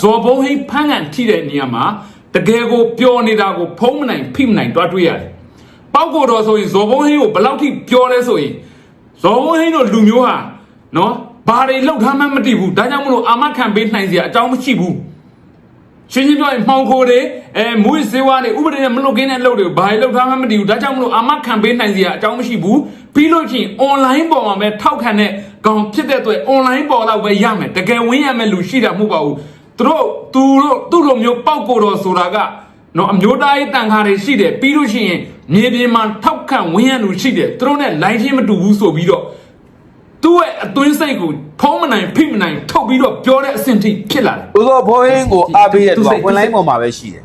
ဇော်ဘုံဟိဖန်းကန်ထိတဲ့နေရာမှာတကယ်ကိုပျော်နေတာကိုဖုံးမနိုင်ဖိမနိုင်တွားတွေ့ရတယ်။ပောက်ကိုတော်ဆိုရင်ဇော်ဘုံဟိကိုဘယ်လောက်ထိပျော်လဲဆိုရင်ဇော်ဘုံဟိတို့လူမျိုးဟာနော်ဘာတွေလောက်ထားမှမသိဘူး။ဒါကြောင့်မလို့အာမခံပေးနိုင်စရာအကြောင်းမရှိဘူး။ရှင်းရှင်းပြောရင်မှောင်ခိုတွေအဲမွေးစေဝါတွေဥပဒေနဲ့မလွတ်ကင်းတဲ့အလုပ်တွေဘာတွေလောက်ထားမှမသိဘူး။ဒါကြောင့်မလို့အာမခံပေးနိုင်စရာအကြောင်းမရှိဘူး။ပြီးလို့ချင်း online ပေါ်မှာပဲထောက်ခံတဲ့ကောင်ဖြစ်တဲ့အတွက် online ပေါ်တော့ပဲရမယ်။တကယ်ဝင်ရမယ်လူရှိတာမဟုတ်ပါဘူး။ သူတို့သူတို့သူ့လိုမျိုးပောက်ကိုတော်ဆိုတာကနော်အမျိုးသားရေးတန်ခါတွေရှိတယ်ပြီးလို့ရှိရင်မြေပြင်မှာထောက်ခံဝင်ရလူရှိတယ်သူတို့နဲ့ line ချင်းမတူဘူးဆိုပြီးတော့သူ့ရဲ့အတွင်းစိတ်ကိုဖုံးမနိုင်ဖိမနိုင်ထုတ်ပြီးတော့ပြောတဲ့အဆင့်ထိဖြစ်လာတယ်ကိုစောဖိုးဟင်းကိုအားပေးတဲ့သူကသူစိတ်ဝင်လိုင်းပေါ်မှာပဲရှိတယ်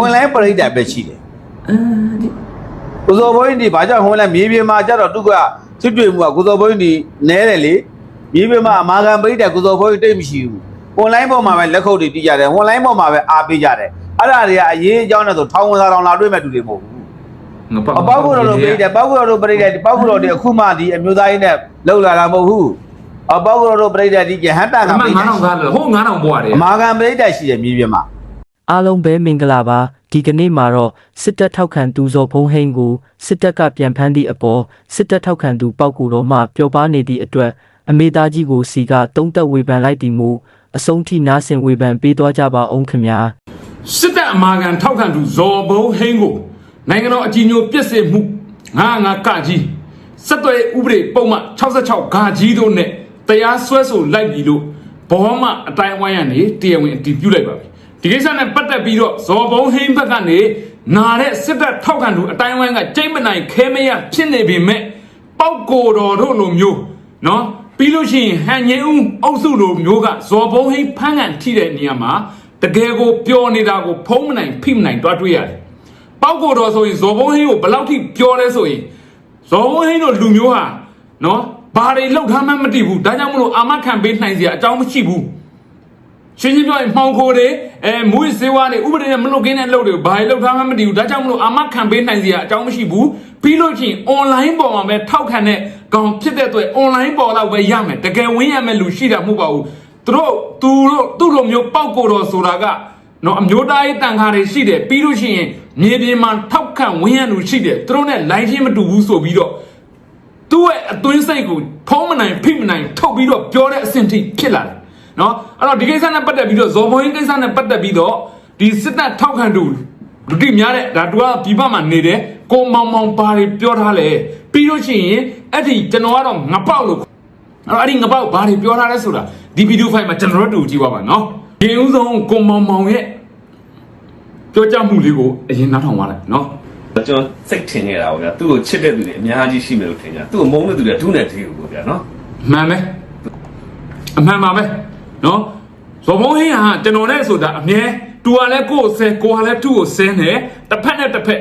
ဝင်လိုင်းပရိသတ်ပဲရှိတယ်ကိုစောဖိုးဟင်းဒီဘာကြောင့်ဝင်လိုင်းမြေပြင်မှာကြတော့သူကစစ်တွေ့မှုကကိုစောဖိုးဟင်းဒီနဲတယ်လေမြေပြင်မှာအမာခံပရိသတ်ကိုစောဖိုးဟင်းတိတ်မရှိဘူး ဝင်လိုင်းပေါ်မှာပဲလက်ခုပ်တွေတီးကြတယ်ဝင်လိုင်းပေါ်မှာပဲအားပေးကြတယ်အဲ့ဒါတွေကအရေးအကြောင်းနဲ့ဆိုထောင်ဝင်စားတော်လာတွေ့မဲ့သူတွေမဟုတ်ဘူးအပေါက်ကိုတော်တို့ပြိတယ်ပေါက်ကိုတော်တို့ပြိတယ်ပေါက်ကိုတော်တွေအခုမှဒီအမျိုးသားရေးနဲ့လောက်လာတာမဟုတ်ဘူးအပေါက်ကိုတော်တို့ပြိတယ်ဒီကဟန်တာအကမှပြိန်တယ်9000ကားလို့ဟို9000ဘွားတယ်အမာခံပြိတယ်ရှိတယ်မြေပြင်မှာအားလုံးပဲမင်္ဂလာပါဒီကနေ့မှာတော့စစ်တပ်ထောက်ခံသူဇော်ဖုံးဟိန်းကိုစစ်တပ်ကပြန်ဖမ်းသည့်အပေါ်စစ်တပ်ထောက်ခံသူပောက်ကူတော်မှပျော်ပါနေသည့်အတွက် အမေသားကြီးကိုစီကတုံးတက်ဝေဖန်လိုက်သည်မူအဆုံးထိနားဆင်ဝေဖန်ပေးသွားကြပါအောင်ခင်ဗျာစစ်တပ်အမာခံထောက်ခံသူဇော်ဘုံဟင်းကိုနိုင်ငံတော်အကြီးအကျယ်ပြစ်စစ်မှု95ကကြီးစက်သွဲဥပဒေပုံမှန်66ဂါကြီးတို့နဲ့တရားစွဲဆိုလိုက်ပြီလို့ဘောမအတိုင်းဝိုင်းကနေတရားဝင်အတည်ပြုလိုက်ပါပြီဒီကိစ္စနဲ့ပတ်သက်ပြီးတော့ဇော်ဘုံဟင်းဘက်ကနေနာတဲ့စစ်တပ်ထောက်ခံသူအတိုင်းဝိုင်းကကြိတ်မနိုင်ခဲမရဖြစ်နေပေမဲ့ပောက်ကိုတော်တို့လိုမျိုးနော် ပြီးလို့ရှိရင်ဟန်ငင်းဦးအုပ်စုလိုမျိုးကဇော်ဘုံဟင်းဖန်းကန်ထိတဲ့နေရာမှာတကယ်ကိုပျော်နေတာကိုဖုံးမနိုင်ဖိမနိုင်တွားတွေ့ရတယ်။ပောက်ကိုတော်ဆိုရင်ဇော်ဘုံဟင်းကိုဘယ်လောက်ထိပျော်လဲဆိုရင်ဇော်ဘုံဟင်းတို့လူမျိုးဟာနော်ဘာတွေလောက်ထားမှမသိဘူးဒါကြောင့်မလို့အာမခံပေးနိုင်စရာအကြောင်းမရှိဘူးရှင်းရှင်းပြောရင်မှောင်ခိုတွေအဲမွေးစေဝါတွေဥပဒေနဲ့မလွတ်ကင်းတဲ့အလုပ်တွေဘာတွေလောက်ထားမှမသိဘူးဒါကြောင့်မလို့အာမခံပေးနိုင်စရာအကြောင်းမရှိဘူးပြီးလို့ချင်း online ပေါ်မှာပဲထောက်ခံတဲ့ ကောင်ဖြစ်တဲ့အတွက် online ပေါ်တော့ပဲရမယ်တကယ်ဝင်ရမယ်လူရှိတာမဟုတ်ပါဘူးသူတို့သူတို့သူ့လိုမျိုးပောက်ကိုတော်ဆိုတာကနော်အမျိုးသားရေးတန်ခါတွေရှိတယ်ပြီးလို့ရှိရင်မြေပြင်မှာထောက်ခံဝင်ရလူရှိတယ်သူတို့နဲ့ line ချင်းမတူဘူးဆိုပြီးတော့သူ့ရဲ့အတွင်းစိတ်ကိုဖုံးမနိုင်ဖိမနိုင်ထုတ်ပြီးတော့ပြောတဲ့အဆင့်ထိဖြစ်လာတယ်နော်အဲ့တော့ဒီကိစ္စနဲ့ပတ်သက်ပြီးတော့ဇော်ဘုံရင်ကိစ္စနဲ့ပတ်သက်ပြီးတော့ဒီစစ်တပ်ထောက်ခံသူလူတိများတဲ့ဒါသူကပြည်ပမှာနေတယ်ကိုမောင်မောင်ပါတွေပြောထားလဲပြီးလို့ရှိရင် အဲ့ဒီကျွန်တော်ကတော့ငပေါက်လို့အဲ့တော့အဲ့ဒီငပေါက်ဘာတွေပြောထားလဲဆိုတာဒီဗီဒီယိုဖိုင်မှာကျွန်တော်တို့တူကြည့်ပါပါနော်ဒီဥဆုံးကိုမောင်မောင်ရဲ့ပြောကြမှုလေးကိုအရင်နားထောင်ပါလိုက်နော်ကျွန်တော်စိတ်ထင်နေတာပေါ့ဗျာသူ့ကိုချစ်တဲ့သူတွေအများကြီးရှိမယ်လို့ထင်ကြသူ့ကိုမုန်းတဲ့သူတွေဒုနဲ့သေးဘူးပေါ့ဗျာနော်မှန်ပဲအမှန်ပါပဲနော်ဇော်ဘုံဟင်းဟာကျွန်တော်နဲ့ဆိုတာအမြဲသူကလည်းကိုယ့်ကိုဆဲကိုကလည်းသူ့ကိုဆဲနေတစ်ဖက်နဲ့တစ်ဖက်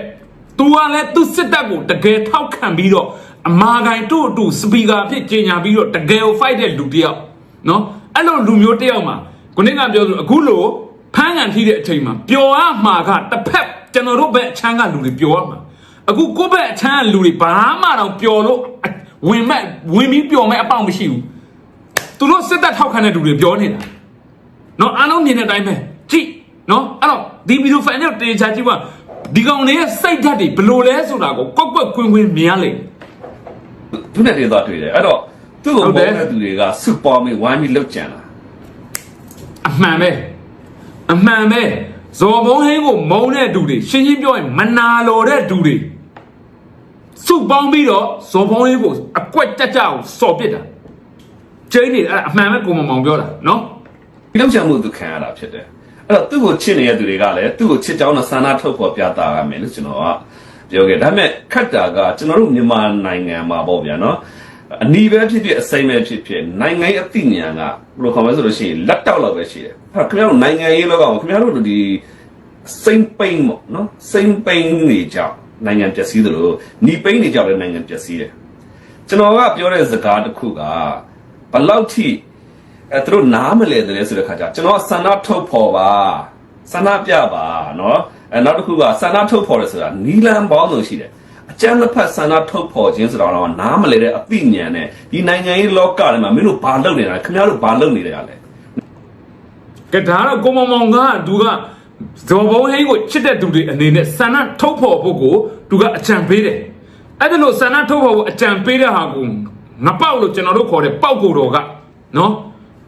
သူကလည်းသူ့စစ်တပ်ကိုတကယ်ထောက်ခံပြီးတော့ အမာခံတို့အတူစပီကာဖြစ်ကြီးညာပြီးတော့တကယ်ကို fight တဲ့လူတစ်ယောက်နော်အဲ့လိုလူမျိုးတစ်ယောက်မှာခုနကပြောသလိုအခုလိုဖမ်းကန်ထိတဲ့အချိန်မှာပျော်ရမှာကတစ်ဖက်ကျွန်တော်တို့ဘက်အချမ်းကလူတွေပျော်ရမှာအခုကိုယ့်ဘက်အချမ်းကလူတွေဘာမှတော့ပျော်လို့ဝင်မဲ့ဝင်ပြီးပျော်မဲ့အပေါက်မရှိဘူးသူတို့စစ်တပ်ထောက်ခံတဲ့လူတွေပြောနေတာနော်အားလုံးမြင်တဲ့အတိုင်းပဲကြည့်နော်အဲ့တော့ဒီဗီဒီယိုဖိုင်နဲ့တေချာကြည့်ပါဒီကောင်လေးရဲ့စိတ်ဓာတ်တွေဘယ်လိုလဲဆိုတာကိုကွက်ကွက်ကွင်းကွင်းမြင်ရလိမ့် မယ်ဒုနဲ့သေးသွားတွေ့တယ်အဲ့တော့သူ့ကိုဟုတ်မုတယ်န်းတဲ့သူတွေကစုပေါ်မိဝိုင်းပြီးလောက်ကြံလာအမှန်ပဲအမှန်ပဲဇော်ဘုံဟင်းကိုမုန်းတဲ့သူတွေရှင်းရှင်းပြောရင်မနာလိုတဲ့သူတွေစုပေါင်းပြီးတော့ဇော်ဘုံဟင်းကိုအကွက်တက်ကြအောင်စော်ပစ်တာကျင်းနေအဲ့အမှန်ပဲကိုမမောင်ပြောတာနော်ဒီလောက်ကြံမှုသူခံရတာဖြစ်တယ်အဲ့တော့သူ့ကိုချစ်နေတဲ့သူတွေကလည်းသူ့ကိုချစ်ကြောင်းနဲ့ဆန္ဒထုတ်ဖော်ပြသရမယ်လို့ကျွန်တော်က ပြောခဲ့ဒါပေမဲ့ခက်တာကကျွန်တော်တို့မြန်မာနိုင်ငံမှာပေါ့ဗျာနော်အနီးပဲဖြစ်ဖြစ်အစိမ့်ပဲဖြစ်ဖြစ်နိုင်ငံအသိဉာဏ်ကဘယ်လိုခေါ်မလဲဆိုလို့ရှိရင်လက်တောက်လောက်ပဲရှိတယ်အဲ့ခင်ဗျားတို့နိုင်ငံရေးလောကမှာခင်ဗျားတို့ဒီစိမ့်ပိန်ပေါ့နော်စိမ့်ပိန်နေကြနိုင်ငံပျက်စီးသလိုညီပိန်နေကြတဲ့နိုင်ငံပျက်စီးတယ်ကျွန်တော်ကပြောတဲ့စကားတစ်ခုကဘလောက်ထိအဲသူတို့နားမလဲတယ်ဆိုတဲ့ခါကျကျွန်တော်ဆန္ဒထုတ်ဖော်ပါဆန္ဒပြပါနော် အဲနောက်တစ်ခုကဆန္ဒထုတ်ဖော်တယ်ဆိုတာနီလန်ပေါင်းလို့ရှိတယ်အကျန်းလက်ဖက်ဆန္ဒထုတ်ဖော်ခြင်းဆိုတာတော့နားမလဲတဲ့အသိဉာဏ်နဲ့ဒီနိုင်ငံရေးလောကထဲမှာမင်းတို့ဘာလုပ်နေတာလဲခင်ဗျားတို့ဘာလုပ်နေကြလဲကဲဒါတော့ကိုမောင်မောင်ကသူကဇော်ဘုံဟင်းကိုချစ်တဲ့သူတွေအနေနဲ့ဆန္ဒထုတ်ဖော်ဖို့ကိုသူကအကြံပေးတယ်အဲ့ဒါလို့ဆန္ဒထုတ်ဖော်ဖို့အကြံပေးတဲ့ဟာကိုငပေါက်လို့ကျွန်တော်တို့ခေါ်တဲ့ပေါက်ကိုတော်ကနော်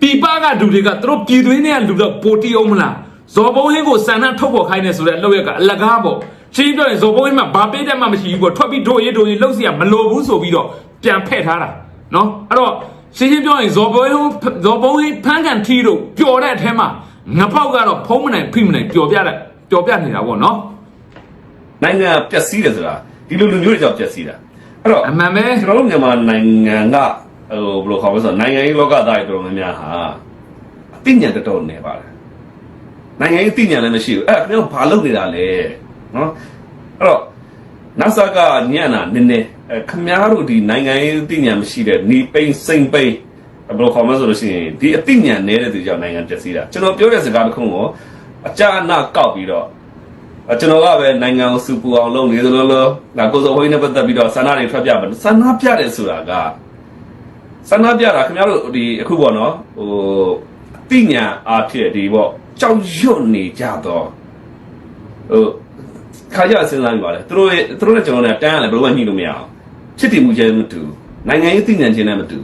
ပြပကလူတွေကသူတို့ပြည်သွင်းတဲ့လူတော့ပိုတီအောင်မလား ဇော်ဘုံဟင်းကိုဆန္ဒထုတ်ဖော်ခိုင်းနေဆိုတဲ့အလုပ်ရက်ကအလကားပေါ့ရှင်းပြောရင်ဇော်ဘုံဟင်းမှာဘာပေးတဲ့မှမရှိဘူးပေါ့ထွက်ပြီးတို့ရေးတို့ရေးလှုပ်เสียမလိုဘူးဆိုပြီးတော့ပြန်ဖဲ့ထားတာနော်အဲ့တော့ရှင်းရှင်းပြောရင်ဇော်ဘုံဟင်းဇော်ဘုံဟင်းဖန်းကန်ထီတို့ပျော်တဲ့အထဲမှာငပေါက်ကတော့ဖုံးမနိုင်ဖိမနိုင်ပျော်ပြတဲ့ပျော်ပြနေတာပေါ့နော် နိုင်ငံပျက်စီးတယ်ဆိုတာဒီလိုလူမျိုးတွေကြောင့်ပျက်စီးတာအဲ့တော့ အမှန်ပဲ ကျွန်တော်တို့မြန်မာနိုင်ငံကဟိုဘယ်လိုခေါ်မလဲဆိုတော့နိုင်ငံရေးလောကသားတွေတော်တော်များများဟာအသိဉာဏ်တော်တော်နေပါတယ် နိုင်ငံရေးသိဉာဏ်လည်းမရှိဘူးအဲ့ဒါကျွန်တော်ဘာလုပ်နေတာလဲနော်အဲ့တော့ NASA ကညံ့တာနည်းနည်းအဲခမားတို့ဒီနိုင်ငံရေးသိဉာဏ်မရှိတဲ့နေပိန်စိန်ပိန်ဘယ်လိုခေါ်မလဲဆိုလို့ရှိရင်ဒီအသိဉာဏ်နေတဲ့သူကြောင့်နိုင်ငံပျက်စီးတာကျွန်တော်ပြောတဲ့စကားတစ်ခုကိုအကြအနကောက်ပြီးတော့အကျွန်တော်ကပဲနိုင်ငံကိုစူပူအောင်လုပ်နေသလိုလိုဒါကိုစိုးဝိုင်းနဲ့ပတ်သက်ပြီးတော့ဆန္ဒတွေထွက်ပြမယ်ဆန္ဒပြတယ်ဆိုတာကဆန္ဒပြတာခင်ဗျားတို့ဒီအခုပေါ့နော်ဟိုအသိဉာဏ်အားဖြင့်ဒီပေါ့ ကြောက်ရွံ့နေကြတော့ဟိုခါကြစဉ်းစားကြပါလေသူတို့ရဲ့သူတို့နဲ့ကျွန်တော်နဲ့တန်းရတယ်ဘယ်လိုမှညှိလို့မရအောင်ချစ်တည်မှုချင်းမတူနိုင်ငံရေးသိဉာဏ်ချင်းနဲ့မတူ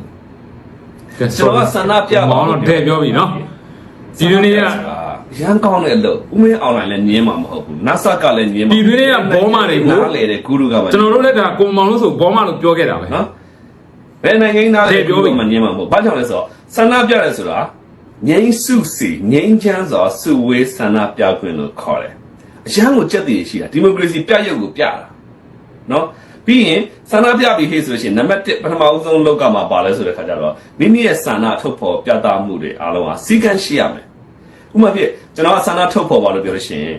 ကျွန်တော်ကဆန္ဒပြပါမောင်တော့တဲ့ပြောပြီနော်ဒီလိုနေ့ကရန်ကောင်းတဲ့အလုပ်ဦးမင်းအောင်လိုင်းလည်းညင်းမှာမဟုတ်ဘူး NASA ကလည်းညင်းမှာပြည်တွင်းတွေကဘောမတွေကိုနားလေတဲ့ဂူရုကပါကျွန်တော်တို့လည်းဒါကိုမောင်လို့ဆိုဘောမလို့ပြောခဲ့တာပဲနော်ဘယ်နိုင်ငံသားတဲ့ပြောပြီမှညင်းမှာမဟုတ်ဘာကြောင့်လဲဆိုတော့ဆန္ဒပြရဲဆိုတာ ငိမ့်စုစီငိမ့်ချမ်းစွာစုဝေးဆန္ဒပြခွင့်လို့ခေါ်တယ်အရန်ကိုကြက်တည်ရှိတာဒီမိုကရေစီပြရုပ်ကိုပြတာနော်ပြီးရင်ဆန္ဒပြပြီးဟေ့ဆိုလို့ရှိရင်နံပါတ်1ပထမဦးဆုံးလောက်ကမှာပါလဲဆိုတဲ့ခါကျတော့မိမိရဲ့ဆန္ဒထုတ်ဖော်ပြသမှုတွေအားလုံးဟာစီကံရှိရမယ်ဥပမာဖြစ်ကျွန်တော်ကဆန္ဒထုတ်ဖော်ပါလို့ပြောလို့ရှိရင်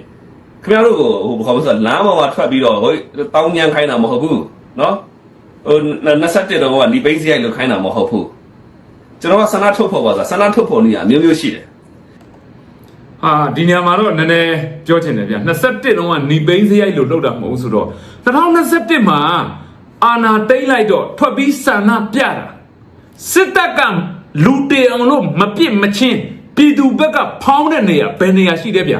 ခင်ဗျားတို့ကိုဟိုဘာလို့ဆိုလမ်းပေါ်မှာထွက်ပြီးတော့ဟိုတောင်းညံခိုင်းတာမဟုတ်ဘူးနော်ဟို27တော့ကဒီပိတ်စရိုက်လို့ခိုင်းတာမဟုတ်ဘူး ကျွန်တော်ကဆန္ဒထုတ်ဖော်ပါဆိုတာဆန္ဒထုတ်ဖော်နေရအမျိုးမျိုးရှိတယ်ဟာဒီညမှာတော့နည်းနည်းပြောချင်တယ်ဗျ21လုံးကနေပိန်းစရိုက်လို့လောက်တာမဟုတ်ဘူးဆိုတော့2021မှာအာနာတိတ်လိုက်တော့ထွက်ပြီးဆန္ဒပြတာစစ်တပ်ကလူတေအောင်လို့မပြစ်မချင်းပြည်သူဘက်ကဖောင်းတဲ့နေရာဘယ်နေရာရှိတယ်ဗျ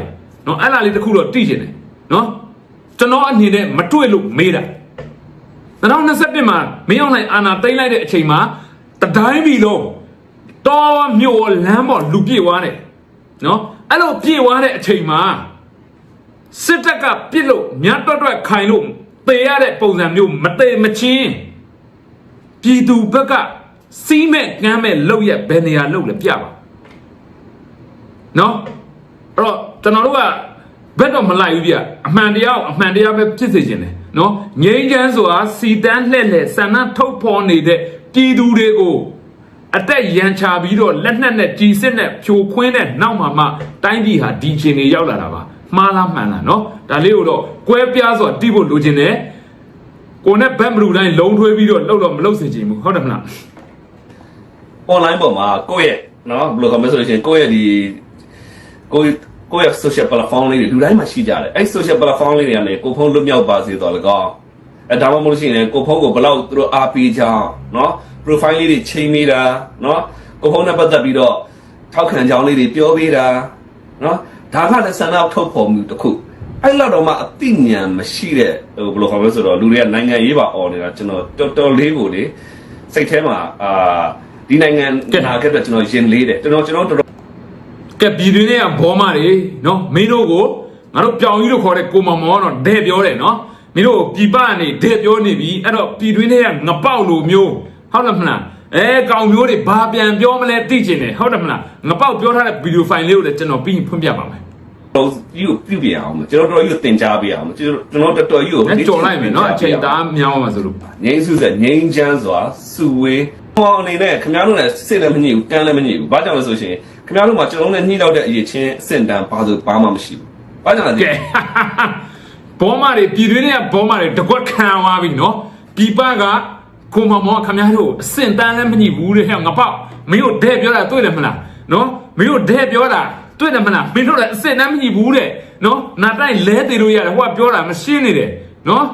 နော်အဲ့လားလေးတစ်ခုတော့တိကျင်တယ်နော်ကျွန်တော်အနေနဲ့မတွေ့လို့မေးတာ2021မှာမင်းအောင်နိုင်အာနာတိတ်လိုက်တဲ့အချိန်မှာတတိုင်းပြည်လုံး တော်မြို့လမ်းပေါ်လူပြည့်သွားတယ်နော်အဲ့လိုပြေသွားတဲ့အချိန်မှာစစ်တပ်ကပြစ်လို့မြတ်တွတ်တွတ်ခိုင်လို့တေရတဲ့ပုံစံမျိုးမတေမချင်းပြည်သူဘက်ကစီးမဲ့ကမ်းမဲ့လောက်ရက်ဘယ်နေရာလောက်လဲပြပါနော်အဲ့တော့ကျွန်တော်တို့ကဘက်တော့မလိုက်ဘူးဗျအမှန်တရားကိုအမှန်တရားပဲဖြစ်စေခြင်းတယ်နော်ငြိမ်းချမ်းစွာစီတန်းလှဲ့လှဲ့ဆန္ဒထုတ်ဖော်နေတဲ့ပြည်သူတွေကို အတက်ရန်ချပြီးတော့လက်နက်နဲ့ကြီးစစ်နဲ့ဖြိုခွင်းတဲ့နောက်မှာမှတိုင်းပြည်ဟာဒီချင်းတွေရောက်လာတာပါမှားလားမှန်လားเนาะဒါလေးကိုတော့ကွဲပြားစွာတိဖို့လိုချင်တယ်ကိုနဲ့ဘက်မလူတိုင်းလုံထွေးပြီးတော့လှုပ်တော့မလှုပ်စေချင်ဘူးဟုတ်တယ်မလား online ပေါ်မှာကိုယ့်ရဲ့နော်ဘယ်လိုခေါ်မလဲဆိုလို့ရှိရင်ကိုယ့်ရဲ့ဒီကိုယ့်ကိုယ့်ရဲ့ social platform လေးတွေလူတိုင်းမှာရှိကြတယ်အဲ့ social platform လေးတွေကနေကိုယ်ဖုန်းလွတ်မြောက်ပါစေတော့လကော အဲဒါမှမဟုတ်လို့ရှိရင်လည်းကိုဖုန်းကိုဘလောက်သူတို့အားပေးကြအောင်နော် profile လေးတွေချိန်ပေးတာနော်ကိုဖုန်းနဲ့ပတ်သက်ပြီးတော့ထောက်ခံကြောင်းလေးတွေပြောပေးတာနော်ဒါကလည်းဆန္ဒထုတ်ဖော်မှုတစ်ခုအဲ့လောက်တော့မှအသိဉာဏ်မရှိတဲ့ဟိုဘယ်လိုခေါ်မလဲဆိုတော့လူတွေကနိုင်ငံရေးပါအော်နေတာကျွန်တော်တော်တော်လေးကိုလေစိတ်ထဲမှာအာဒီနိုင်ငံနာခဲ့တဲ့ကျွန်တော်ရင်လေးတယ်ကျွန်တော်ကျွန်တော်တော်ကဲပြည်တွင်းတွေကဘောမတွေနော်မင်းတို့ကိုငါတို့ပြောင်ကြီးလို့ခေါ်တဲ့ကိုမောင်မောင်ကတော့ဒဲ့ပြောတယ်နော် နင်တို့ပြည်ပနေဒေပြောနေပြီအဲ့တော့ပြည်တွင်းထဲကငပေါက်လိုမျိုးဟုတ်လားမလားအဲကောင်မျိုးတွေဘာပြန်ပြောမလဲသိချင်တယ်ဟုတ်တယ်မလားငပေါက်ပြောထားတဲ့ဗီဒီယိုဖိုင်လေးကိုလည်းကျွန်တော်ပြီးရင်ဖွင့်ပြပါမယ်တော်ကြီးကိုပြုပြင်အောင်ကျွန်တော်တော်ကြီးကိုတင် जा ပေးအောင်ကျွန်တော်တော်တော်ကြီးကိုလက်ကျော်လိုက်မယ်နော်အချိန်တအားမြောင်းမှာဆိုလို့ငိမ့်စုစက်ငိမ့်ချမ်းစွာစုဝေးဟောအနေနဲ့ခင်ဗျားတို့လည်းစိတ်လည်းမညစ်ဘူးတန်းလည်းမညစ်ဘူးဘာကြောင့်လဲဆိုရှင်ခင်ဗျားတို့မှာကျွန်တော်နဲ့ညှိတော့တဲ့အရေးချင်းအဆင့်တန်းဘာလို့ဘာမှမရှိဘူးဘာကြောင့်လဲ ဘောမတွေပြည်တွင်းတွေကဘောမတွေတကွက်ခံသွားပြီနော်ပြည်ပကကိုမမောခမရတို့အစင်တန်းလည်းမညိဘူးတဲ့ဟဲ့ငါပေါ့မင်းတို့ဒဲပြောတာတွေ့တယ်မလားနော်မင်းတို့ဒဲပြောတာတွေ့တယ်မလားမင်းတို့လည်းအစင်တန်းမညိဘူးတဲ့နော်နာတိုင်းလဲသေးလို့ရတယ်ဟိုကပြောတာမရှင်းနေတယ်နော်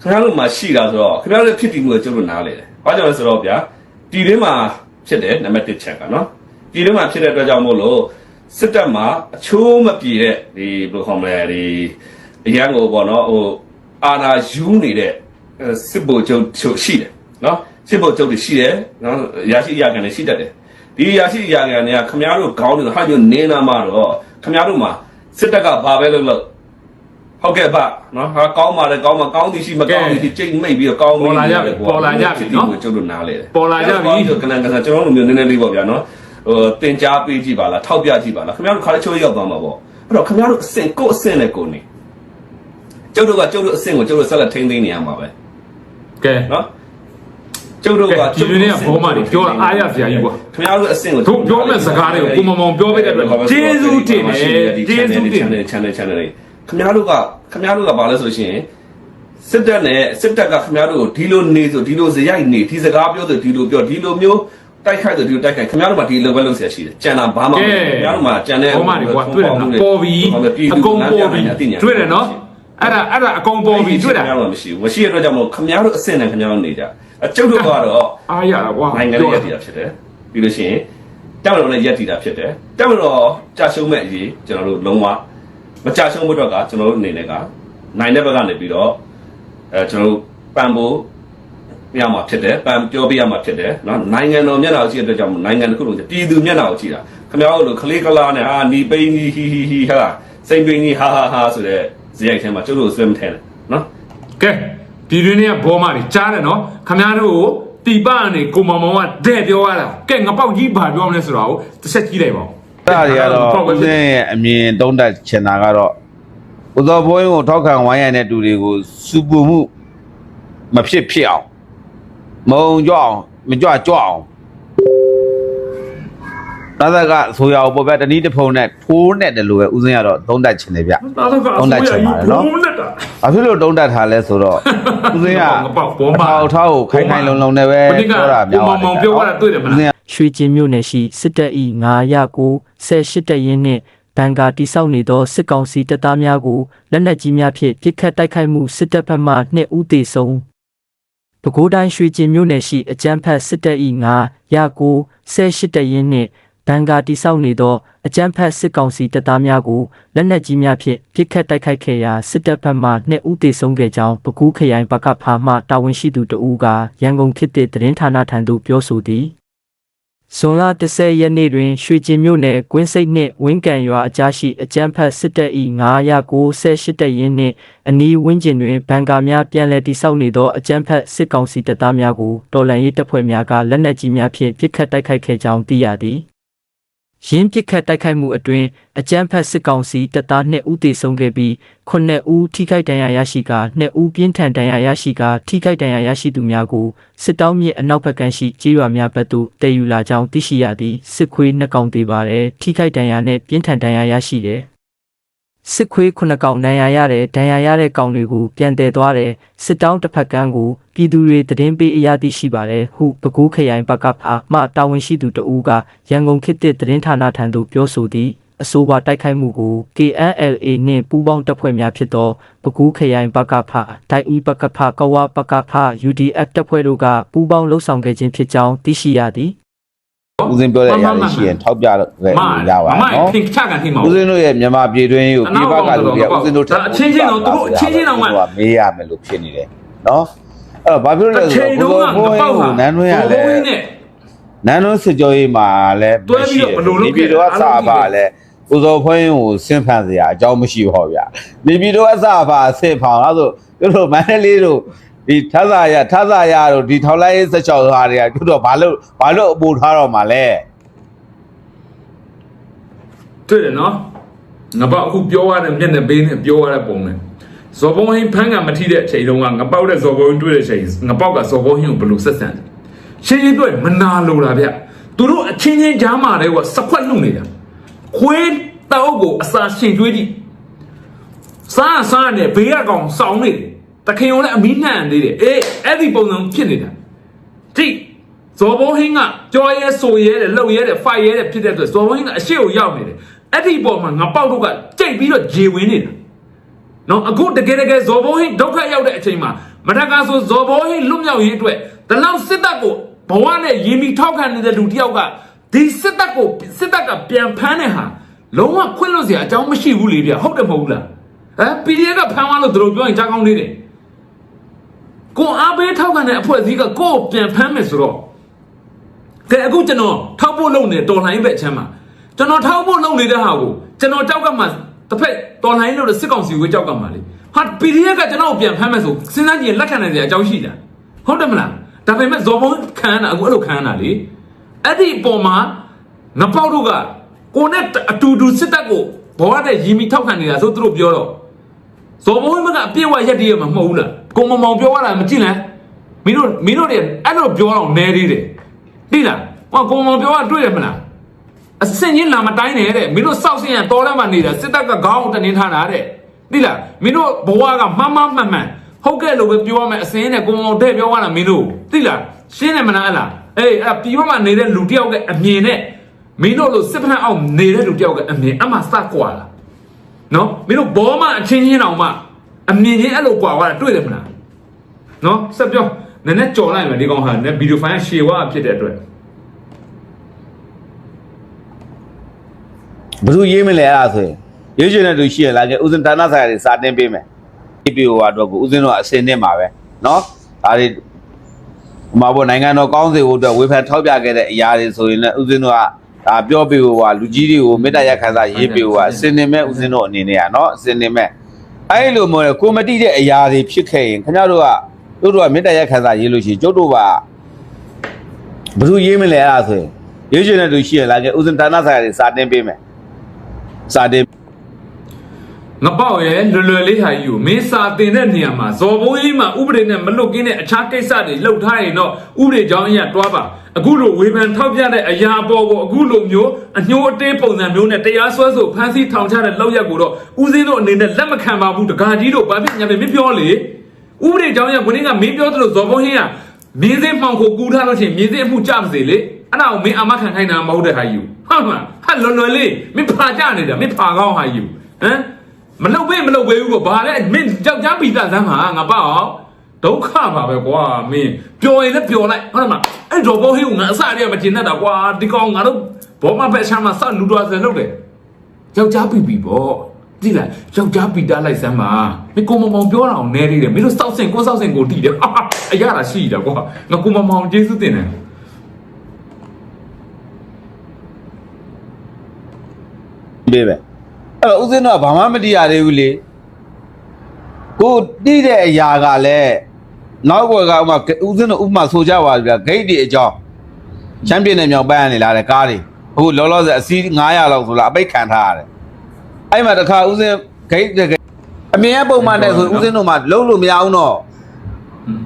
ခင်ဗျားတို့မှာရှိတာဆိုတော့ခင်ဗျားတို့ဖြစ်ပြီးမှုကိုကျွန်တော်နားလေတယ်။ဘာကြောင့်လဲဆိုတော့ဗျာပြည်တွင်းမှာဖြစ်တယ်နံပါတ်1ချက်ကနော်ပြည်တွင်းမှာဖြစ်တဲ့အတွက်ကြောင့်မို့လို့ စစ်တပ်မှာအချိုးမပြေတဲ့ဒီဘယ်လိုခေါ်မလဲဒီအရန်ကိုပေါ့နော်ဟိုအာနာယူနေတဲ့အဲစစ်ဗိုလ်ချုပ်ချုပ်ရှိတယ်နော်စစ်ဗိုလ်ချုပ်တွေရှိတယ်နော်ရရှိအရာခံတွေရှိတတ်တယ်ဒီရရှိအရာခံတွေကခမားတို့ခေါင်းတွေဟာညနေနာမှာတော့ခမားတို့မှာစစ်တပ်ကဘာပဲလုပ်လို့ဟုတ်ကဲ့ပါနော်ဟာကောင်းပါတယ်ကောင်းမှာကောင်းသည်ရှိမကောင်းသည်ရှိချိန်မိတ်ပြီးတော့ကောင်းပေါ်လာကြပြီပေါ်လာကြပြီနော်ကျုပ်တို့နားလေတယ်ပေါ်လာကြပြီကနန်ကနန်ကျွန်တော်တို့မျိုးနည်းနည်းလေးပေါ့ဗျာနော် ဟိုတင် जा ပေးကြည့်ပါလားထောက်ပြကြည့်ပါလားခင်ဗျားတို့ခါလေးချိုးရောက်သွားမှာပေါ့အဲ့တော့ခင်ဗျားတို့အဆင့်ကိုယ့်အဆင့်နဲ့ကိုယ်နေကျုပ်တို့ကကျုပ်တို့အဆင့်ကိုကျုပ်တို့ဆက်လက်ထိန်းသိမ်းနေရမှာပဲကဲနော်ကျုပ်တို့ကကဲဒီလိုနဲ့ကဘောမတွေပြောတာအားရစရာကြီးကွာခင်ဗျားတို့အဆင့်ကိုတို့ပြောမဲ့စကားတွေကိုကိုမမောင်ပြောပေးတဲ့အတွက်ကျေးဇူးတင်တယ်ကျေးဇူးတင်တယ် channel channel တွေခင်ဗျားတို့ကခင်ဗျားတို့ကဘာလဲဆိုရှင်စစ်တပ်နဲ့စစ်တပ်ကခင်ဗျားတို့ကိုဒီလိုနေဆိုဒီလိုဇရိုက်နေဒီစကားပြောဆိုဒီလိုပြောဒီလိုမျိုး တိုက်ခိုက်တယ်ဒီတိုက်ခိုက်ခင်ဗျားတို့မှာဒီ level လုံးဆရာရှိတယ်ကြံတာဘာမှမဟုတ်ခင်ဗျားတို့မှာကြံတဲ့ဟိုမှာတွေကွာတွေ့တယ်နော်ပေါ်ပြီအကုန်ပေါ်ပြီတွေ့တယ်နော်အဲ့ဒါအဲ့ဒါအကုန်ပေါ်ပြီတွေ့တာခင်ဗျားတို့မရှိဘူးမရှိတဲ့အတွက်ကြောင့်မလို့ခင်ဗျားတို့အဆင့်နဲ့ခင်ဗျားတို့နေကြအကျုပ်တို့ကတော့အားရတာကွာနိုင်ငံရဲ့ရည်ရည်ဖြစ်တယ်ပြီးလို့ရှိရင်တက်မတော်နဲ့ရက်တည်တာဖြစ်တယ်တက်မတော်ကြာရှုံးမဲ့အရေးကျွန်တော်တို့လုံးဝမကြာရှုံးဖို့အတွက်ကကျွန်တော်တို့အနေနဲ့ကနိုင်တဲ့ဘက်ကနေပြီးတော့အဲကျွန်တော်တို့ပံပိုး ရမှာဖြစ်တယ်ပံပြောပြရမှာဖြစ်တယ်နော်နိုင်ငံတော်မျက်နှာကိုကြည့်တဲ့အတွက်ကြောင့်နိုင်ငံတစ်ခုလုံးပြည်သူမျက်နှာကိုကြည့်တာခင်ဗျားတို့လိုခလေးကလာနဲ့ဟာနီပိန်းကြီးဟီဟီဟီဟာစိန်ပိန်းကြီးဟာဟာဟာဆိုတဲ့ဇယိုက်ထဲမှာကျုပ်တို့ဆွဲမထဲနဲ့နော်ကဲဒီတွင်ကဘောမကြီးကြားတယ်နော်ခင်ဗျားတို့ကိုတီပအနေကိုမောင်မောင်ကတဲ့ပြောရတာကဲငပေါက်ကြီးဘာပြောမလဲဆိုတာကိုတစ်ချက်ကြည့်လိုက်ပါဦးတာတွေကတော့ဦးစင်းရဲ့အမြင်သုံးသပ်ချင်တာကတော့ဥသောဘိုးရင်ကိုထောက်ခံဝိုင်းရတဲ့သူတွေကိုစူပူမှုမဖြစ်ဖြစ်အောင် မုံကြွအောင်မကြွကြွအောင်ဒါသကဆိုရအောင်ပေါ်ပြတနည်းတစ်ဖုံနဲ့ထိုးနဲ့တယ်လို့ပဲဦးစင်းကတော့သုံးသပ်ချင်တယ်ဗျဒါတော့ကအစိုးရကြီးဘုံနဲ့တာ။ဘာဖြစ်လို့တုံးတက်ထားလဲဆိုတော့ဦးစင်းကငပောက်ပေါ်မှာအထောက်အထောက်ကိုခိုင်ခိုင်လုံလုံနဲ့ပဲဘယ်ကပြောတာများကိုမောင်မောင်ပြောရတာတွေ့တယ်မလားဦးစင်းကရွှေကျင်မြို့နယ်ရှိစစ်တပ်၏909 18တပ်ရင်းနှင့်ဘန်ကာတိဆောက်နေသောစစ်ကောင်စီတပ်သားများကိုလက်နက်ကြီးများဖြင့်ပစ်ခတ်တိုက်ခိုက်မှုစစ်တပ်ဘက်မှ2ဦးသေဆုံး ပဲခူးတိုင်းရွှေကျင်မြို့နယ်ရှိအကြမ်းဖက်စစ်တပ်၏909 18တပ်ရင်းနှင့်ဘန်ကာတိဆောက်နေသောအကြမ်းဖက်စစ်ကောင်စီတပ်သားများကိုလက်နက်ကြီးများဖြင့်ပစ်ခတ်တိုက်ခိုက်ခဲ့ရာစစ်တပ်ဘက်မှ2ဦးသေဆုံးခဲ့ကြောင်းပဲခူးခရိုင်ပကဖာမှတာဝန်ရှိသူတဦးကရန်ကုန်ခေတ်သစ်သတင်းဌာနထံသို့ပြောဆိုသည် ဇွန်လ30ရက်နေ့တွင်ရွှေကျင်မြို့နယ်ကွင်းစိတ်နှင့်ဝင်းကန်ရွာအကြားရှိအကြမ်းဖက်စစ်တပ်၏998တပ်ရင်းနှင့်အနီးဝင်းကျင်တွင်ဘန်ကာများပြန်လည်တိစောက်နေသောအကြမ်းဖက်စစ်ကောင်စီတပ်သားများကိုတော်လှန်ရေးတပ်ဖွဲ့များကလက်နက်ကြီးများဖြင့်ပစ်ခတ်တိုက်ခိုက်ခဲ့ကြောင်းသိရသည်။ ရင်းပစ်ခတ်တိုက်ခိုက်မှုအတွင်းအကြမ်းဖက်စစ်ကောင်စီတပ်သား2ဦးသေဆုံးခဲ့ပြီး9ဦးထိခိုက်ဒဏ်ရာရရှိကာ2ဦးပြင်းထန်ဒဏ်ရာရရှိကာထိခိုက်ဒဏ်ရာရရှိသူများကိုစစ်တောင်းမြစ်အနောက်ဘက်ကမ်းရှိကြေးရွာများဘက်သို့တည်ယူလာကြောင်းသိရှိရသည်စစ်ခွေးနှစ်ကောင်သေးပါတယ်ထိခိုက်ဒဏ်ရာနဲ့ပြင်းထန်ဒဏ်ရာရရှိတယ် စစ်ခွေးခုနှစ်ကောင်ဒဏ်ရာရတဲ့ဒဏ်ရာရတဲ့ကောင်တွေကိုပြန်တည်သွားတယ်စစ်တောင်းတစ်ဖက်ကမ်းကိုပြည်သူတွေတည်င်းပေးအရာသိရှိပါတယ်ဟုပဲခူးခရိုင်ဘက်ကဖာမှတာဝန်ရှိသူတဦးကရန်ကုန်ခေတ်သစ်သတင်းဌာနထံသို့ပြောဆိုသည်အဆိုပါတိုက်ခိုက်မှုကို KNLA နှင့်ပူးပေါင်းတပ်ဖွဲ့များဖြစ်သောပဲခူးခရိုင်ဘက်ကဖာဒိုင်ဦးဘက်ကဖာကဝဘက်ကဖာ UDF တပ်ဖွဲ့တို့ကပူးပေါင်းလှုပ်ဆောင်ခဲ့ခြင်းဖြစ်ကြောင်းသိရှိရသည် ဦးစင်းပြောတဲ့အရာတွေရှိရင်ထောက်ပြခဲ့မရပါမနော်ထင်ချကန်ထင်ပါဦးဦးစင်းတို့ရဲ့မြန်မာပြည်တွင်းကိုပြည်ပကလူတွေကဦးစင်းတို့ထက်အချင်းချင်းတော့သူတို့အချင်းချင်းတော့မှမေးရမယ်လို့ဖြစ်နေတယ်နော်အဲ့တော့ဘာဖြစ်လို့လဲအဆိုချိန်တော့တုန်းကဘိုးငဘိုးပောက်ဟာနန်းတွင်းရလဲဘိုးဘိုးနဲ့နန်းတွင်းစစ်ကြောရေးမှာလဲတွဲပြီးတော့ဘယ်လိုလုပ်ခဲ့လဲပြည်တော်ကစာပါလဲဦးစောဖွင်းကိုစင်ဖန်စရာအကြောင်းမရှိပါဘူးဗျာနေပြည်တော်အစပါဆင်ဖောင်အဲ့ဆိုတို့တို့မန္တလေးတို့ ဒီထသရထသရတို့ဒီထောက်လိုက်ဆက်ချောက်ဟာတွေကတို့တော့ဘာလို့ဘာလို့အပူထားတော့မှာလဲတွေ့တယ်နော်ငပောက်အခုပြောရတဲ့မျက်နှာပေးနဲ့ပြောရတဲ့ပုံနဲ့ဇော်ဘုံဟင်းဖန်းကမထီတဲ့အချိန်တုန်းကငပောက်တဲ့ဇော်ဘုံဟင်းတွေ့တဲ့အချိန်ငပောက်ကဇော်ဘုံဟင်းကိုဘယ်လိုဆက်ဆံလဲရှင်းရှင်းတွေ့မနာလိုတာဗျသူတို့အချင်းချင်းကြားမှာတည်းကစခွက်လူနေတာခွေးတောက်ကိုအစာရှင်ကျွေးကြည့်စားစားနဲ့ဘေးကကောင်စောင်းနေတယ် တခင်ုံနဲ့အမီးနှံ့နေတယ်အေးအဲ့ဒီပုံစံဖြစ်နေတာတိဇော်ဘုံဟင်းကကြော်ရဲဆိုရဲတယ်လှုပ်ရဲတယ်ဖိုက်ရဲတယ်ဖြစ်တဲ့အတွက်ဇော်ဘုံဟင်းကအရှိကိုရောက်နေတယ်အဲ့ဒီပုံမှာငါပေါက်တော့ကကြိတ်ပြီးတော့ဂျေဝင်နေတာနော်အခုတကယ်တကယ်ဇော်ဘုံဟင်းဒုက္ခရောက်တဲ့အချိန်မှာမထက်ကဆိုဇော်ဘုံဟင်းလွတ်မြောက်ရေးအတွက်ဒီလောက်စစ်တပ်ကိုဘဝနဲ့ရင်ပြီးထောက်ခံနေတဲ့လူတယောက်ကဒီစစ်တပ်ကိုစစ်တပ်ကပြန်ဖမ်းတဲ့ဟာလုံးဝခွင့်လွတ်စရာအကြောင်းမရှိဘူးလေဗျဟုတ်တယ်မဟုတ်လားဟမ် PDF ကဖမ်းသွားလို့သူတို့ပြောရင်ကြားကောင်းနေတယ် ကိုအားပေးထောက်ခံတဲ့အဖွဲ့အစည်းကကိုယ့်ကိုပြန်ဖမ်းမယ်ဆိုတော့ကဲအခုကျွန်တော်ထောက်ဖို့လုပ်နေတော်လှန်ရေးဘက်ချမ်းမှာကျွန်တော်ထောက်ဖို့လုပ်နေတဲ့ဟာကိုကျွန်တော်ကြောက်ကမှတစ်ဖက်တော်လှန်ရေးလုပ်တဲ့စစ်ကောင်စီကိုကြောက်ကမှလေဟာ PDF ကကျွန်တော်ကိုပြန်ဖမ်းမယ်ဆိုစဉ်းစားကြည့်ရင်လက်ခံနိုင်တဲ့အကြောင်းရှိတာဟုတ်တယ်မလားဒါပေမဲ့ဇော်ဘုံခံရတာအခုအဲ့လိုခံရတာလေအဲ့ဒီအပေါ်မှာငပေါက်တို့ကကိုနဲ့အတူတူစစ်တပ်ကိုဘောရတဲ့ရီမီထောက်ခံနေတာဆိုသူတို့ပြောတော့ဇော်ဘုံမကအပြည့်ဝရက်တည်းရမှာမဟုတ်ဘူးလား ကိုမမောင်ပြောရတာမကြည့်လားမင်းတို့မင်းတို့တွေအဲ့လိုပြောတော့နဲသေးတယ်သိလားဟောကိုမမောင်ပြောရတွေ့ရမလားအစင်ချင်းလာမတိုင်းနဲ့တဲ့မင်းတို့စောက်စင်ရတော်ထဲမှာနေတာစစ်တပ်ကခေါင်းတနေထားတာတဲ့သိလားမင်းတို့ဘဝကမမမှန်မှန်ဟုတ်ကဲ့လို့ပဲပြောရမယ်အစင်းနဲ့ကိုမမောင်တဲ့ပြောရတာမင်းတို့သိလားရှင်းတယ်မလားအဲ့လားအေးအဲ့ပြည်ပမှာနေတဲ့လူတယောက်ကအမြင်နဲ့မင်းတို့လို့စစ်ဖက်အောင်နေတဲ့လူတယောက်ကအမြင်အမှစကွာလားနော်မင်းတို့ဘောမအချင်းချင်းအောင်မှ အမြင်ချင်းအဲ့လိုကွာသွားတာတွေ့တယ်မလားနော်ဆက်ပြောနည်းနည်းကြော်လိုက်မယ်ဒီကောင်ဟာနည်းဗီဒီယိုဖိုင်ရှေဝါဖြစ်တဲ့အတွက် ဘယ်သူရေးမလဲအဲ့ဒါဆိုရင်ရေးချင်တဲ့သူရှိရလားကဲဥစဉ်ဌာနဆိုင်ရာတွေစာတင်ပေးမယ်ဒီပီဟိုကတော့ကိုဥစဉ်တော့အစင်းနဲ့မှာပဲเนาะဒါတွေဟိုမှာပေါ့နိုင်ငံတော်ကောင်းစေဖို့အတွက်ဝေဖန်ထောက်ပြခဲ့တဲ့အရာတွေဆိုရင်လည်းဥစဉ်တော့ကဒါပြောပြဟိုကလူကြီးတွေကိုမေတ္တာရက်ခံစားရေးပြဟိုကအစင်းနေမဲ့ဥစဉ်တော့အနေနဲ့อ่ะเนาะအစင်းနေမဲ့ အဲ့လိုမျိုးလေကိုမတိတဲ့အရာတွေဖြစ်ခဲ့ရင်ခင်ဗျားတို့ကတို့တို့ကမေတ္တာရက်ခံစားရေးလို့ရှိရင်ကျုပ်တို့ပါဘယ်သူရေးမလဲအဲ့ဒါဆိုရင်ရေးချင်တဲ့သူရှိရလားကဲဥစဉ်ဌာနဆိုင်ရာတွေစာတင်ပေးမယ်စာတင် ငပေါက်ရဲ့လွယ်လွယ်လေးဟာကြီးကိုမင်းစာတင်တဲ့နေရာမှာဇော်ဘုံကြီးမှာဥပဒေနဲ့မလွတ်ကင်းတဲ့အခြားကိစ္စတွေလှုပ်ထားရင်တော့ဥပဒေကြောင်းအရတွားပါအခုလိုဝေဖန်ထောက်ပြတဲ့အရာအပေါ်ကိုအခုလိုမျိုးအညှိုးအတေးပုံစံမျိုးနဲ့တရားစွဲဆိုဖမ်းဆီးထောင်ချတဲ့လောက်ရက်ကိုတော့ဦးစင်းတို့အနေနဲ့လက်မခံပါဘူးတကာကြီးတို့ဘာဖြစ်ညာပဲမပြောလေဥပဒေကြောင်းအရကိုင်းကမင်းပြောသလိုဇော်ဘုံကြီးကမင်းစင်းမှောင်ကိုကူထားလို့ရှိရင်မင်းစင်းအမှုကြပါစေလေအဲ့ဒါကိုမင်းအမခံခိုင်းတာမဟုတ်တဲ့ဟာယူဟုတ်မှာဟာလွယ်လွယ်လေးမင်းဖာကြနေတာမင်းဖာကောင်းဟာယူဟမ် မလုပ်ပေးမလုပ်ပေးဘူးပေါ့ဘာလဲမင်းကြောက်ကြပိသားစမ်းမှာငါပေါ့ဒုက္ခပါပဲကွာမင်းပျော်ရင်လည်းပျော်လိုက်ဟုတ်တယ်မအဲ့တော့ဘောဟင်းကငါအစတည်းကမတင်တတ်တာကွာဒီကောင်ငါတို့ဘောမပဲချမ်းမှာစလူတော်စံလုပ်တယ်ယောက်ျားပိပိပေါ့ကြည့်လိုက်ယောက်ျားပိတားလိုက်စမ်းပါမင်းကိုမမောင်ပြောတာအောင်နဲသေးတယ်မင်းတို့စောက်စင်ကိုစောက်စင်ကိုတီးတယ်အာအရာတာရှိတာကွာငါကိုမမောင်ကျေးဇူးတင်တယ်ပေးပဲ အဲ့တော့ဥစဉ်တော့ဘာမှမတရားသေးဘူးလေကိုတိတဲ့အရာကလည်းနောက်ဘက်ကဥမာဥစဉ်တော့ဥပမာဆိုကြပါဗျာဂိတ်တွေအကြောင်းချမ်းပြင်းတဲ့မြောက်ပိုင်းကနေလာတဲ့ကားတွေအခုလောလောဆယ်အစီး900လောက်ဆိုလားအပိတ်ခံထားရတယ်အဲ့မှာတစ်ခါဥစဉ်ဂိတ်တဲ့ဂိတ်အမြင်အပုံမှန်တဲ့ဆိုဥစဉ်တို့မှလုံးလို့မရအောင်တော့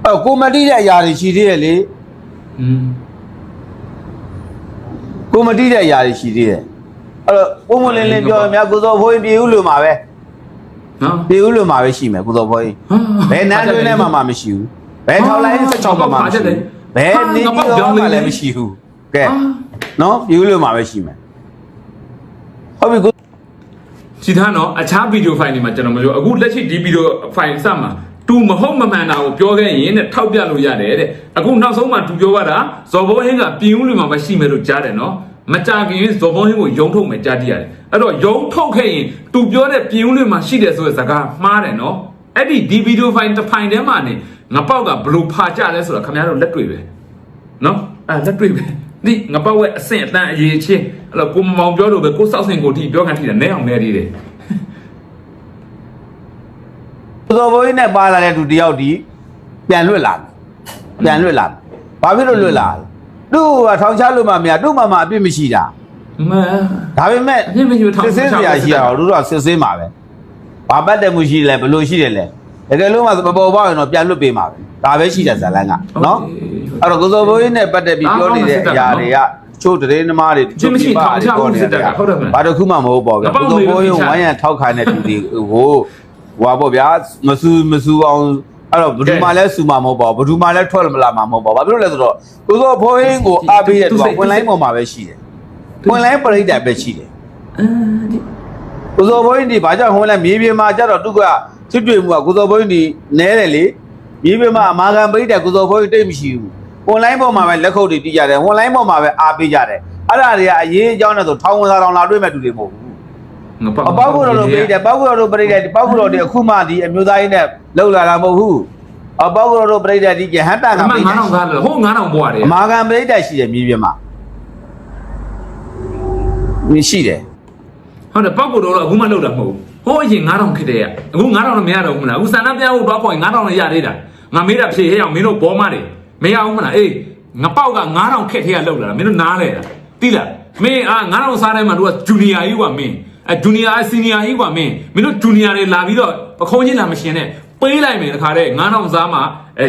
အဲ့တော့ကိုမတိတဲ့အရာတွေရှိသေးရဲ့လေอืมကိုမတိတဲ့အရာတွေရှိသေးတယ် အဲ့တော့ပုံမလင်းလင်းပြောရင်များကိုစောဖိုးရင်ပြေဦးလို့မှာပဲနော်ပြေဦးလို့မှာပဲရှိမယ်ကိုစောဖိုးရင်ဘယ်နန်းတွင်းထဲမှာမှမရှိဘူးဘယ်ထောက်လိုင်း16မှာမှမရှိဘူးဘယ်နေပြီးတော့မှလည်းမရှိဘူးကဲနော်ပြေဦးလို့မှာပဲရှိမယ်ဟုတ်ပြီကိုကြည်သားနော်အခြားဗီဒီယိုဖိုင်တွေမှာကျွန်တော်မပြောအခုလက်ရှိဒီဗီဒီယိုဖိုင်စမှာတူမဟုတ်မမှန်တာကိုပြောခဲ့ရင်တဲ့ထောက်ပြလို့ရတယ်တဲ့အခုနောက်ဆုံးမှသူပြောရတာဇော်ဘုံဟင်းကပြင်းဦးလူမှာပဲရှိမယ်လို့ကြားတယ်နော် မကြခင်ဇော်ဘုံဟင်းကိုယုံထုတ်မယ်ကြားတည်ရတယ်အဲ့တော့ယုံထုတ်ခဲ့ရင်သူပြောတဲ့ပြင်းဦးလူမှာရှိတယ်ဆိုတဲ့စကားမှားတယ်နော်အဲ့ဒီဒီဗီဒီယိုဖိုင်တစ်ဖိုင်ထဲမှာနေငါပေါက်ကဘလို့ဖာကြလဲဆိုတာခင်ဗျားတို့လက်တွေ့ပဲနော်အဲ့လက်တွေ့ပဲဒီငါပေါက်ရဲ့အဆင့်အတန်းအရေးချင်းအဲ့တော့ကိုမမောင်ပြောလို့ပဲကိုစောက်စင်ကိုတိပြောခံထိတယ်နဲအောင်နဲသေးတယ်ကိုစောဘိုးကြီးနဲ့ပါလာတဲ့သူတယောက်ဒီပြန်လွတ်လာပြန်လွတ်လာဘာဖြစ်လို့လွတ်လာလဲ သူ့ကထောင်ချလို့မှမရသူ့မှမှအပြစ်မရှိတာမဒါပေမဲ့အပြစ်မရှိဘူးထောင်ချစစ်စစ်စရာရှိရအောင်တို့ကစစ်စစ်မှာပဲဘာပတ်တယ်မှုရှိလဲဘလို့ရှိတယ်လဲတကယ်လို့မှမပေါ်ပေါက်ရင်တော့ပြန်လွတ်ပေးမှာပဲဒါပဲရှိတယ်ဇာလန်းကနော်အဲ့တော့ကိုစောဘိုးကြီးနဲ့ပတ်သက်ပြီးပြောနေတဲ့အရာတွေကချို့တရေနမားတွေဘာတစ်ခုမှမဟုတ်ပါဘူးကိုစောဘိုးကြီးဝိုင်းရန်ထောက်ခိုင်းတဲ့သူတွေဟိုဟွာပေါ့ဗျာမဆူမဆူအောင် အဲ့တော့ဘယ်သူမှလည်းစူမှာမဟုတ်ပါဘူးဘယ်သူမှလည်းထွက်မလာမှာမဟုတ်ပါဘူးဘာဖြစ်လို့လဲဆိုတော့ကိုစောဘိုးကြီးကိုအားပေးတဲ့သူကဝင်လိုင်းပေါ်မှာပဲရှိတယ်ဝင်လိုင်းပရိသတ်ပဲရှိတယ်ကိုစောဘိုးကြီးဒီဘာကြောင့်ဝင်လိုင်းမြေပြင်မှာကြတော့သူကစစ်တွေမှုကကိုစောဘိုးကြီးနဲတယ်လေမြေပြင်မှာအမာခံပရိသတ်ကိုစောဘိုးကြီးတိတ်မရှိဘူး online ပေါ်မှာပဲလက်ခုပ်တွေတီးကြတယ် online ပေါ်မှာပဲအားပေးကြတယ်အဲ့ဒါတွေကအရေးအကြောင်းနဲ့ဆိုထောင်ဝင်စာတော်လာတွေ့မဲ့သူတွေမဟုတ်ဘူးငါပေါက် အပေါက်ကူတော်တို့ပြိတယ်ပေါက်ကူတော်တို့ပြိတယ်ပေါက်ကူတော်တွေအခုမှဒီအမျိုးသားရေးနဲ့လှုပ်လာတာမဟုတ်ဘူးအပေါက်ကူတော်တို့ပြိတယ်ဒီရဟန္တာကပြိတယ်9000ကားလို့ဟို9000ပွားတယ်အမာခံပြိတယ်ရှိတယ်မြေပြင်မှာရှိတယ်ဟုတ်တယ်ပေါက်ကူတော်တို့အခုမှလှုပ်တာမဟုတ်ဘူးဟိုအရင်9000ခက်တယ်အခု9000တော့မရတော့ဘူးမလားအခုစန္ဒပြဖို့တွားဖို့9000လည်းရသေးတာငါမေးတာဖြေဟဲ့အောင်မင်းတို့ဘောမတယ်မရဘူးမလားအေးငပေါက်က9000ခက်ထဲကလှုပ်လာတာမင်းတို့နားလဲတာတိလားမင်းအာ9000စားတိုင်းမှာတို့ကဂျူနီယာကြီးကမင်း အဲဂျူနီယာအစီနီယာကြီးကွာမင်းမင်းတို့ဂျူနီယာတွေလာပြီးတော့ပခုံးချင်းလာမရှင်နဲ့ပေးလိုက်မယ်တခါတည်း9000စားမှာအဲ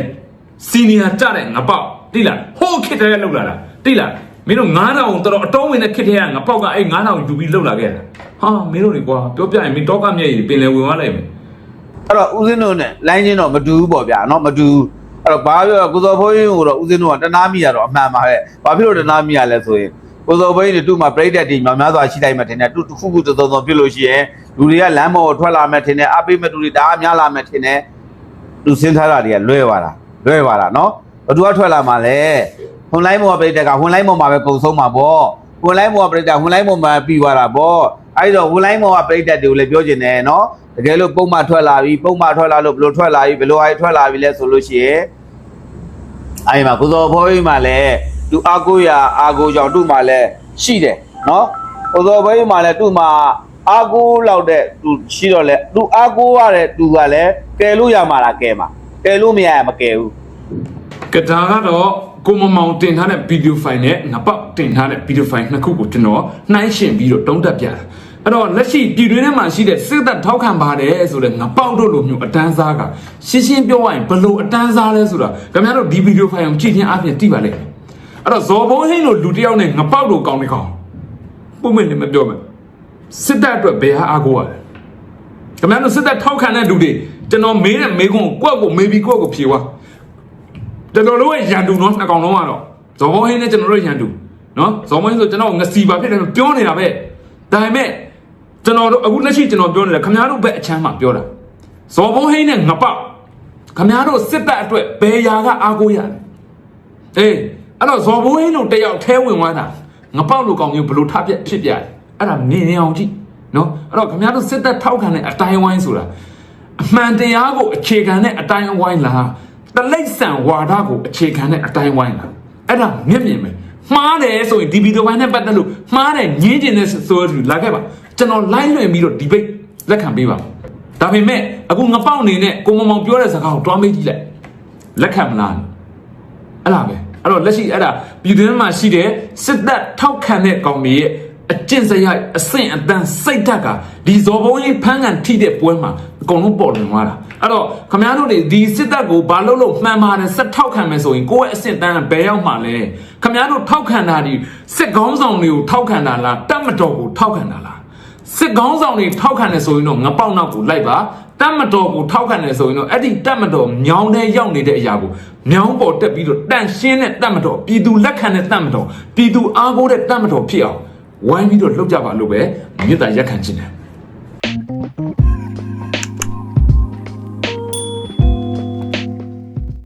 စီနီယာကြတဲ့ငပေါက်တိလားဟိုးခစ်တဲ့လောက်လာတာတိလားမင်းတို့9000တော်တော်အတုံးဝင်တဲ့ခစ်တဲ့ငပေါက်ကအဲ9000ယူပြီးလောက်လာခဲ့တာဟာမင်းတို့တွေကွာပြောပြရင်မင်းတော့ကမျက်ရည်ပင်လယ်ဝင်သွားလိုက်မယ်အဲ့တော့ဦးစင်းတို့နဲ့လိုင်းချင်းတော့မတူဘူးပေါ့ဗျာနော်မတူဘူးအဲ့တော့ဘာပြောကုသောဖိုးရင်ကိုတော့ဦးစင်းတို့ကတနာမိရတော့အမှန်ပါပဲဘာဖြစ်လို့တနာမိရလဲဆိုရင် ကိုစောဘိန်းတွေသူ့မှာပြိတ္တတီများများစွာရှိတိုင်းမှာထင်တယ်သူတစ်ခုခုသုံးသုံးပြလို့ရှိရင်လူတွေကလမ်းပေါ်ထွက်လာမယ်ထင်တယ်အပိမတူတွေတအားများလာမယ်ထင်တယ်သူစဉ်းစားတာတွေကလွဲပါလားလွဲပါလားနော်ဘသူကထွက်လာမှာလဲဟွန်လိုင်းမောပြိတ္တကဟွန်လိုင်းမောမှာပဲကုံဆုံးမှာပေါ့ဟွန်လိုင်းမောပြိတ္တဟွန်လိုင်းမောမှာပြီးသွားတာပေါ့အဲ့တော့ဟွန်လိုင်းမောကပြိတ္တတွေကိုလည်းပြောကျင်တယ်နော်တကယ်လို့ပုံမှန်ထွက်လာပြီပုံမှန်ထွက်လာလို့ဘလို့ထွက်လာပြီဘလို့အိုက်ထွက်လာပြီလဲဆိုလို့ရှိရင်အဲ့မှာကုသိုလ်ဘိုးကြီးမှာလည်း သူအာကိုရအာကိုကြောင့်သူ့မှာလည်းရှိတယ်နော်ကိုစောဘောကြီးမှာလည်းသူ့မှာအာကိုလောက်တဲ့သူရှိတော့လေသူအာကိုရတဲ့သူကလည်းကယ်လို့ရမှာလားကယ်မှာကယ်လို့မရရင်မကယ်ဘူးကဒါကတော့ကိုမမောင်တင်ထားတဲ့ဗီဒီယိုဖိုင်နဲ့ငါပေါက်တင်ထားတဲ့ဗီဒီယိုဖိုင်နှစ်ခုကိုကျွန်တော်နှိုင်းယှဉ်ပြီးတော့တုံးတက်ပြတာအဲ့တော့လက်ရှိပြည်တွင်းထဲမှာရှိတဲ့စစ်တပ်ထောက်ခံပါတယ်ဆိုတဲ့ငါပေါက်တို့လိုမျိုးအတန်းစားကရှင်းရှင်းပြောရရင်ဘလို့အတန်းစားလဲဆိုတာခင်ဗျားတို့ဒီဗီဒီယိုဖိုင်ကိုကြည့်ချင်းအပြင်သိပါလိမ့်မယ် အဲ့တော့ဇော်ဘုံဟင်းလိုလူတစ်ယောက်နဲ့ငါပေါက်လိုကောင်းနေကောင်းပုံမင်းလည်းမပြောမယ်စစ်တပ်အတွက်ဘယ်ဟာအားကိုးရလဲခင်ဗျားတို့စစ်တပ်ထောက်ခံတဲ့လူတွေကျွန်တော်မေးတဲ့မေးခွန်းကိုကိုယ့်ကိုမေးပြီးကိုယ့်ကိုဖြေသွားကျွန်တော်တို့ရဲ့ရန်သူနော်နှစ်ကောင်လုံးကတော့ဇော်ဘုံဟင်းနဲ့ကျွန်တော်တို့ရန်သူနော်ဇော်ဘုံဟင်းဆိုကျွန်တော်ငစီပါဖြစ်တယ်ပြောနေတာပဲဒါပေမဲ့ကျွန်တော်တို့အခုလက်ရှိကျွန်တော်ပြောနေတာခင်ဗျားတို့ဘက်အချမ်းမှာပြောတာဇော်ဘုံဟင်းနဲ့ငပောက်ခင်ဗျားတို့စစ်တပ်အတွက်ဘယ်ရာကအားကိုးရလဲအေး အဲ့တော့ဇော်ဘုံဟင်းတို့တယောက်ထဲဝင်သွားတာငပောက်လူကောင်မျိုးဘယ်လိုထပြဖြစ်ပြလဲအဲ့ဒါမြင်နေအောင်ကြည့်နော်အဲ့တော့ခင်ဗျားတို့စစ်တပ်ထောက်ခံတဲ့အတိုင်းဝိုင်းဆိုတာအမှန်တရားကိုအခြေခံတဲ့အတိုင်းအဝိုင်းလားတလိษံဝါဒကိုအခြေခံတဲ့အတိုင်းဝိုင်းလားအဲ့ဒါမျက်မြင်ပဲမှားတယ်ဆိုရင်ဒီဗီဒီယိုပိုင်းနဲ့ပတ်သက်လို့မှားတယ်ညင်းကျင်တဲ့ဆိုသူလာခဲ့ပါကျွန်တော် live လွှင့်ပြီးတော့ debate လက်ခံပေးပါဒါပေမဲ့အခုငပောက်နေနဲ့ကိုမမောင်ပြောတဲ့စကားကိုတွားမေးကြည့်လိုက်လက်ခံမလားအဲ့ဒါပဲ အဲ့တော့လက်ရှိအဲ့ဒါပြည်တွင်းမှာရှိတဲ့စစ်တပ်ထောက်ခံတဲ့ကောင်တွေရဲ့အကျင့်စရိုက်အဆင့်အတန်းစိတ်ဓာတ်ကဒီဇော်ဘုံကြီးဖမ်းကန်ထိတဲ့ပွဲမှာအကုန်လုံးပေါ်လွင်သွားတာအဲ့တော့ခမ ्या တို့တွေဒီစစ်တပ်ကိုဘာလို့လို့မှန်ပါတယ်ဆက်ထောက်ခံမယ်ဆိုရင်ကိုယ့်ရဲ့အဆင့်တန်းကဘယ်ရောက်မှလဲခမ ्या တို့ထောက်ခံတာဒီစစ်ကောင်းဆောင်တွေကိုထောက်ခံတာလားတတ်မတော်ကိုထောက်ခံတာလားစစ်ကောင်းဆောင်တွေထောက်ခံတယ်ဆိုရင်တော့ငပေါက်နောက်ကိုလိုက်ပါ တတ်မတော်ကိုထောက်ခံတယ်ဆိုရင်တော့အဲ့ဒီတတ်မတော်မြောင်းတဲ့ရောက်နေတဲ့အရာကိုမြောင်းပေါ်တက်ပြီးတော့တန့်ရှင်းတဲ့တတ်မတော်ပြည်သူလက်ခံတဲ့တတ်မတော်ပြည်သူအားကိုးတဲ့တတ်မတော်ဖြစ်အောင်ဝိုင်းပြီးတော့လှုပ်ကြပါလို့ပဲမြေတားရက်ခံခြင်းတယ်